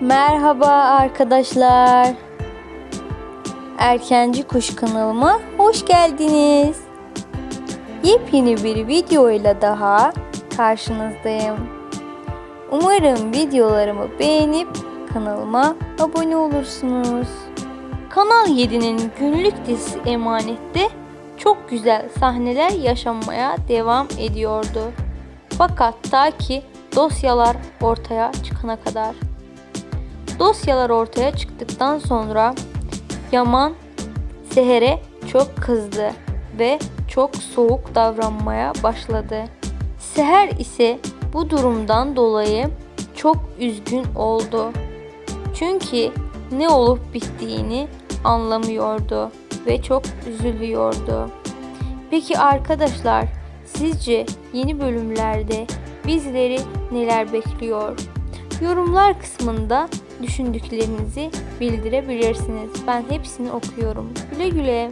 Merhaba arkadaşlar. Erkenci Kuş kanalıma hoş geldiniz. Yepyeni bir videoyla daha karşınızdayım. Umarım videolarımı beğenip kanalıma abone olursunuz. Kanal 7'nin günlük dizisi Emanet'te çok güzel sahneler yaşanmaya devam ediyordu. Fakat ta ki dosyalar ortaya çıkana kadar. Dosyalar ortaya çıktıktan sonra Yaman Seher'e çok kızdı ve çok soğuk davranmaya başladı. Seher ise bu durumdan dolayı çok üzgün oldu. Çünkü ne olup bittiğini anlamıyordu ve çok üzülüyordu. Peki arkadaşlar sizce yeni bölümlerde bizleri neler bekliyor? Yorumlar kısmında düşündüklerinizi bildirebilirsiniz. Ben hepsini okuyorum. Güle güle.